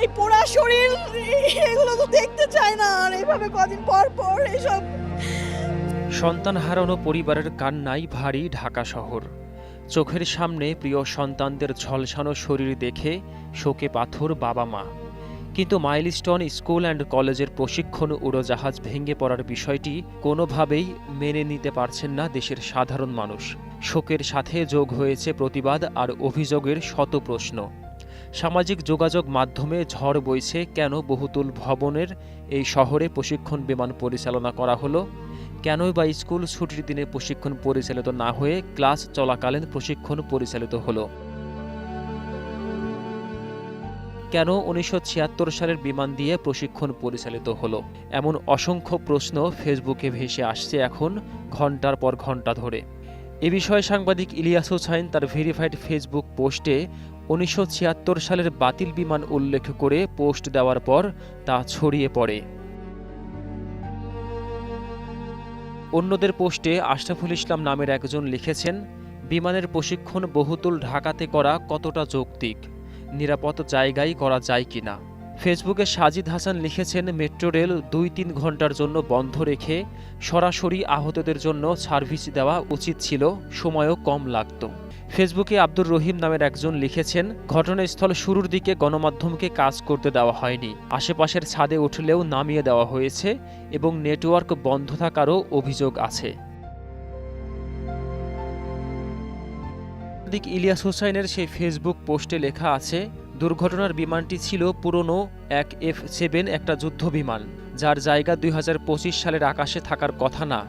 এই পোড়া শরীর, এগুলো তো দেখতে চায় না আর এইভাবে কদিন পর পর এসব সন্তান হারানো পরিবারের কান্নাই ভারী ঢাকা শহর। চোখের সামনে প্রিয় সন্তানদের ঝলসানো শরীর দেখে শোকে পাথর বাবা মা। কিন্তু মাইলস্টোন স্কুল অ্যান্ড কলেজের প্রশিক্ষণ উড়োজাহাজ ভেঙে পড়ার বিষয়টি কোনোভাবেই মেনে নিতে পারছেন না দেশের সাধারণ মানুষ। শোকের সাথে যোগ হয়েছে প্রতিবাদ আর অভিযোগের শত প্রশ্ন। সামাজিক যোগাযোগ মাধ্যমে ঝড় বইছে কেন বহুতুল ভবনের? এই শহরে প্রশিক্ষণ বিমান পরিচালনা করা হলো। কেনই বা স্কুল ছুটির দিনে প্রশিক্ষণ পরিচালিত না হয়ে ক্লাস চলাকালীন প্রশিক্ষণ পরিচালিত হলো? কেন উনিশশো ছিয়াত্তর সালের বিমান দিয়ে প্রশিক্ষণ পরিচালিত হলো? এমন অসংখ্য প্রশ্ন ফেসবুকে ভেসে আসছে এখন ঘণ্টার পর ঘণ্টা ধরে। এ বিষয়ে সাংবাদিক ইলিয়াস হোসাইন তার ভেরিফাইড ফেসবুক পোস্টে উনিশশো ছিয়াত্তর সালের বাতিল বিমান উল্লেখ করে পোস্ট দেওয়ার পর তা ছড়িয়ে পড়ে। অন্যদের পোস্টে আশরাফুল ইসলাম নামের একজন লিখেছেন, বিমানের প্রশিক্ষণ বহুতুল ঢাকাতে করা কতটা যৌক্তিক? নিরাপদ জায়গায় করা যায় কিনা ফেসবুকে সাজিদ হাসান লিখেছেন, মেট্রো রেল দুই তিন ঘণ্টার জন্য বন্ধ রেখে সরাসরি আহতদের জন্য সার্ভিস দেওয়া উচিত ছিল, সময়ও কম লাগত। ফেসবুকে আব্দুর রহিম নামের একজন লিখেছেন, ঘটনাস্থল শুরুর দিকে গণমাধ্যমকে কাজ করতে দেওয়া হয়নি। আশেপাশের ছাদে উঠলেও নামিয়ে দেওয়া হয়েছে এবং নেটওয়ার্ক বন্ধ থাকারও অভিযোগ আছে। দিক ইলিয়াস হুসাইনের সেই ফেসবুক পোস্টে লেখা আছে, দুর্ঘটনার বিমানটি ছিল পুরনো এক এফ সেভেন একটা যুদ্ধ বিমান যার জায়গা দুই হাজার পঁচিশ সালের আকাশে থাকার কথা না।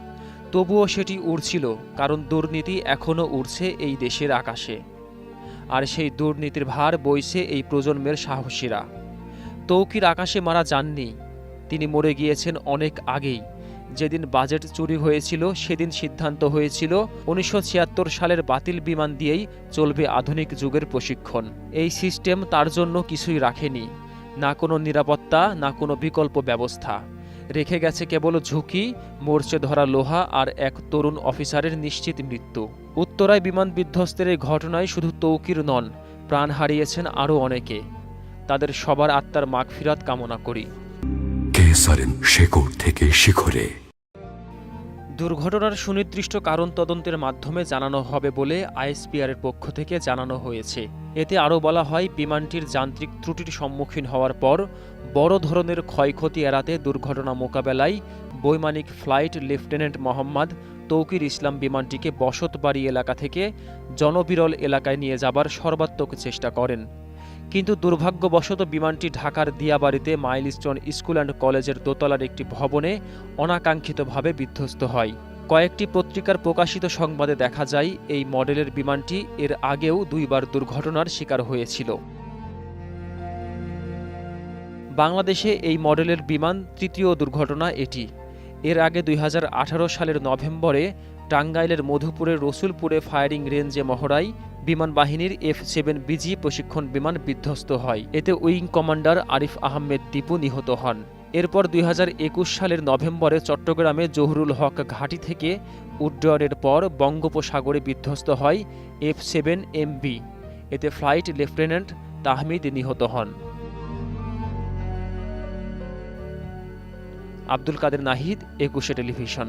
তবুও সেটি উড়ছিল, কারণ দুর্নীতি এখনও উড়ছে এই দেশের আকাশে। আর সেই দুর্নীতির ভার বইছে এই প্রজন্মের সাহসীরা। তৌকির আকাশে মারা যাননি, তিনি মরে গিয়েছেন অনেক আগেই। যেদিন বাজেট চুরি হয়েছিল, সেদিন সিদ্ধান্ত হয়েছিল, উনিশশো ছিয়াত্তর সালের বাতিল বিমান দিয়েই চলবে আধুনিক যুগের প্রশিক্ষণ। এই সিস্টেম তার জন্য কিছুই রাখেনি, না কোনো নিরাপত্তা, না কোনো বিকল্প ব্যবস্থা। রেখে গেছে কেবল ঝুঁকি, মোর্চে ধরা লোহা আর এক তরুণ অফিসারের নিশ্চিত মৃত্যু। উত্তরায় বিমান বিধ্বস্তের এই ঘটনায় শুধু তৌকির নন, প্রাণ হারিয়েছেন আরও অনেকে। তাদের সবার আত্মার মাগফিরাত কামনা করি। কেসারেন শেকড় থেকে শিখরে? দুর্ঘটনার সুনির্দিষ্ট কারণ তদন্তের মাধ্যমে জানানো হবে বলে আইএসপিআরের পক্ষ থেকে জানানো হয়েছে। এতে আরও বলা হয়, বিমানটির যান্ত্রিক ত্রুটির সম্মুখীন হওয়ার পর বড় ধরনের ক্ষয়ক্ষতি এড়াতে দুর্ঘটনা মোকাবেলায় বৈমানিক ফ্লাইট লেফটেন্যান্ট মোহাম্মদ তৌকির ইসলাম বিমানটিকে বসতবাড়ি এলাকা থেকে জনবিরল এলাকায় নিয়ে যাবার সর্বাত্মক চেষ্টা করেন। কিন্তু দুর্ভাগ্যবশত বিমানটি ঢাকার দিয়াবাড়িতে মাইল মাইলস্টোন স্কুল অ্যান্ড কলেজের দোতলার একটি ভবনে অনাকাঙ্ক্ষিতভাবে বিধ্বস্ত হয়। কয়েকটি পত্রিকার প্রকাশিত সংবাদে দেখা যায়, এই মডেলের বিমানটি এর আগেও দুইবার দুর্ঘটনার শিকার হয়েছিল। বাংলাদেশে এই মডেলের বিমান তৃতীয় দুর্ঘটনা এটি। এর আগে দুই হাজার আঠারো সালের নভেম্বরে টাঙ্গাইলের মধুপুরের রসুলপুরে ফায়ারিং রেঞ্জে মহড়ায় বিমান বাহিনীর এফ সেভেন বিজি প্রশিক্ষণ বিমান বিধ্বস্ত হয়। এতে উইং কমান্ডার আরিফ আহমেদ দীপু নিহত হন। এরপর দুই হাজার একুশ সালের নভেম্বরে চট্টগ্রামে জহুরুল হক ঘাঁটি থেকে উড্ডয়নের পর বঙ্গোপসাগরে বিধ্বস্ত হয় এফ সেভেন এমবি এতে ফ্লাইট লেফটেন্যান্ট তাহমিদ নিহত হন। আব্দুল কাদের নাহিদ, একুশে টেলিভিশন।